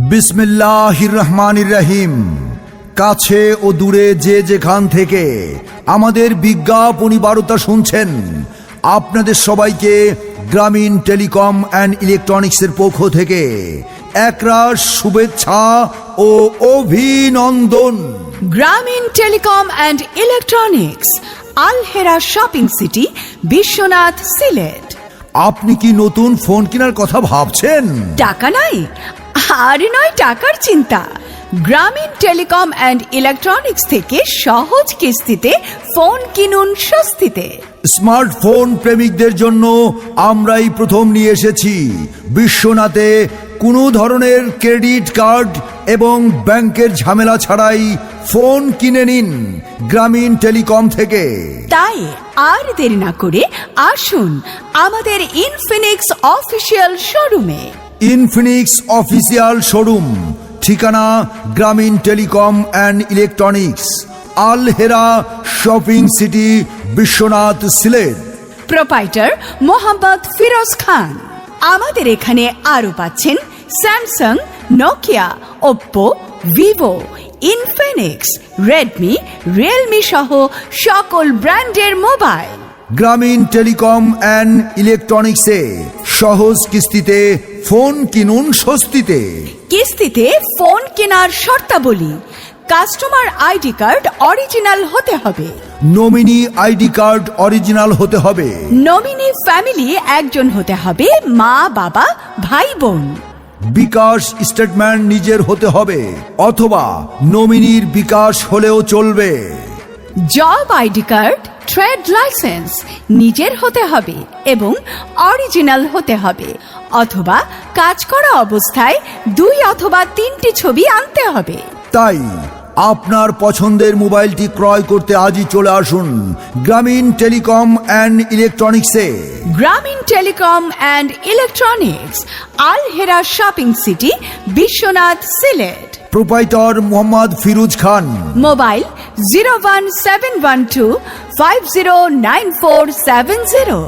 বিসমিল্লাহির রহমানির রহিম কাছে ও দূরে যে যেখান থেকে আমাদের বিজ্ঞাপনী বার্তা শুনছেন আপনাদের সবাইকে গ্রামীণ টেলিকম অ্যান্ড ইলেকট্রনিক্সের পক্ষ থেকে একরাশ শুভেচ্ছা ও অভিনন্দন। Grameen telecom and electronics Alhera shopping city Bishwanath Sylhet. আপনি কি নতুন ফোন কেনার কথা ভাবছেন? টাকা নাই? আরে নয় টাকার চিন্তা। গ্রামীণ টেলিকম অ্যান্ড ইলেকট্রনিক্স থেকে সহজ কিস্তিতে ফোন কিনুন স্বস্তিতে। স্মার্টফোন প্রেমিকদের জন্য আমরাই প্রথম নিয়ে এসেছি। বিশ্বনাথে কোনো ধরনের ক্রেডিট কার্ড এবং ব্যাংকের ঝামেলা ছাড়াই ফোন কিনে নিন গ্রামীণ টেলিকম থেকে। তাই আর দেরি না করে আসুন আমাদের ইনফিনিক্স অফিসিয়াল শোরুমে। ইনফিনিক্স অফিসিয়াল শোরুম ঠিকানা Grameen telecom and electronics Alhera shopping city Bishwanath Sylhet proprietor Mohammad Firoz Khan আমাদের এখানে আরও পাচ্ছেন Samsung Nokia Oppo Vivo Infinix Redmi Realme সহ সকল ব্র্যান্ডের মোবাইল। গ্রামীণ টেলিকম অ্যান্ড ইলেকট্রনিক্সে সহজ কিস্তিতে ফোন কিনুন স্বস্তিতে। কিস্তিতে ফোন কেনার শর্তাবলী। কাস্টমার আইডি কার্ড অরিজিনাল হতে হবে। নমিনি আইডি কার্ড অরিজিনাল হতে হবে। নমিনি ফ্যামিলি একজন হতে হবে মা বাবা ভাই বোন। বিকাশ স্টেটমেন্ট নিজের হতে হবে অথবা নমিনির বিকাশ হলেও চলবে। Job I D card trade licence নিজের হতে হবে এবং অরিজিনাল হতে হবে অথবা কাজ করা অবস্থায় দুই অথবা তিনটি ছবি আনতে হবে। তাই আপনার পছন্দের মোবাইলটি ক্রয় করতে আজই চলে আসুন গ্রামীণ telecom and ইলেকট্রনিক্সে। Grameen telecom and electronics Alhera shopping city Bishwanath Sylhet. Proprietor Mohammad Firuz Khan. Mobile zero one seven one two five zero nine four seven zero